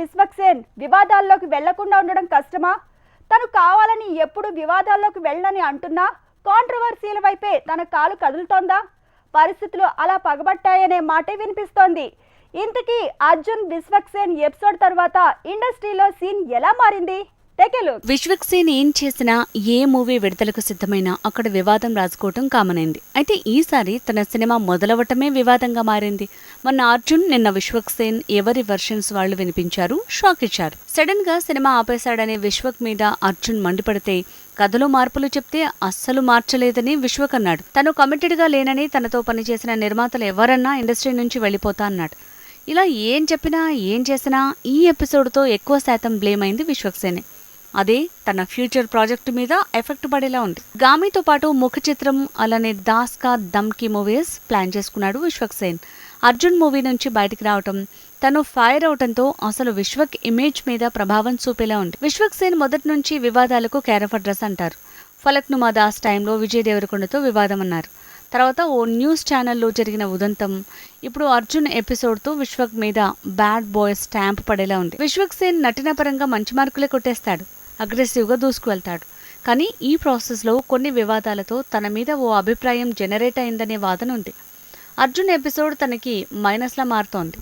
బిస్వక్సేన్ వివాదాల్లోకి వెళ్ళకుండా ఉండడం కష్టమా? తను కావాలని ఎప్పుడు వివాదాల్లోకి వెళ్ళని అంటున్నా? కాంట్రవర్సీల వైపే తన కాలు కదులుతోందా? పరిస్థితులు అలా పగబట్టాయనే మాటే వినిపిస్తోంది. ఇంతకీ అర్జున్ బిస్వక్సేన్ ఎపిసోడ్ తర్వాత ఇండస్ట్రీలో సీన్ ఎలా మారింది? విశ్వక్సేన్ ఏం చేసినా ఏ మూవీ విడుదలకు సిద్ధమైనా అక్కడ వివాదం రాసుకోవటం కామన్ అయింది అయితే ఈసారి తన సినిమా మొదలవటమే వివాదంగా మారింది. మొన్న అర్జున్ నిన్న విశ్వక్సేన్ ఎవరి వర్షన్స్ వాళ్ళు వినిపించారు? షాక్ ఇచ్చారు. సడన్గా సినిమా ఆపేశాడనే విశ్వక్ మీద అర్జున్ మండిపడితే కథలో మార్పులు చెప్తే అస్సలు మార్చలేదని విశ్వక్ అన్నాడు. తను కమిటెడ్గా లేనని తనతో పనిచేసిన నిర్మాతలు ఎవరన్నా ఇండస్ట్రీ నుంచి వెళ్ళిపోతా అన్నాడు. ఇలా ఏం చెప్పినా ఏం చేసినా ఈ ఎపిసోడ్తో ఎక్కువ శాతం బ్లేమ్ అయింది విశ్వక్సేనే. అదే తన ఫ్యూచర్ ప్రాజెక్టు మీద ఎఫెక్ట్ పడేలా ఉంది. గామితో పాటు ముఖ చిత్రం అలానే దాస్ కా దమ్కి మూవీస్ ప్లాన్ చేసుకున్నాడు విశ్వక్ సేన్. అర్జున్ మూవీ నుంచి బయటికి రావటం తను ఫైర్ అవటంతో అసలు విశ్వక్ ఇమేజ్ మీద ప్రభావం చూపేలా ఉంది. విశ్వక్ సేన్ మొదటి నుంచి వివాదాలకు కేరఫ్ అడ్రస్ అంటారు. ఫలక్ నుమా దాస్ టైంలో విజయ్ దేవరకొండతో వివాదం అన్నారు. తర్వాత ఓ న్యూస్ ఛానల్లో జరిగిన ఉదంతం ఇప్పుడు అర్జున్ ఎపిసోడ్తో విశ్వక్ మీద బ్యాడ్ బాయ్ స్టాంప్ పడేలా ఉంది. విశ్వక్ సేన్ నటన పరంగా మంచి మార్కులే కొట్టేస్తాడు. అగ్రెసివ్గా దూసుకువెళ్తాడు. కానీ ఈ ప్రాసెస్లో కొన్ని వివాదాలతో తన మీద ఓ అభిప్రాయం జనరేట్ అయిందనే వాదన ఉంది. అర్జున్ ఎపిసోడ్ తనకి మైనస్లా మారుతోంది.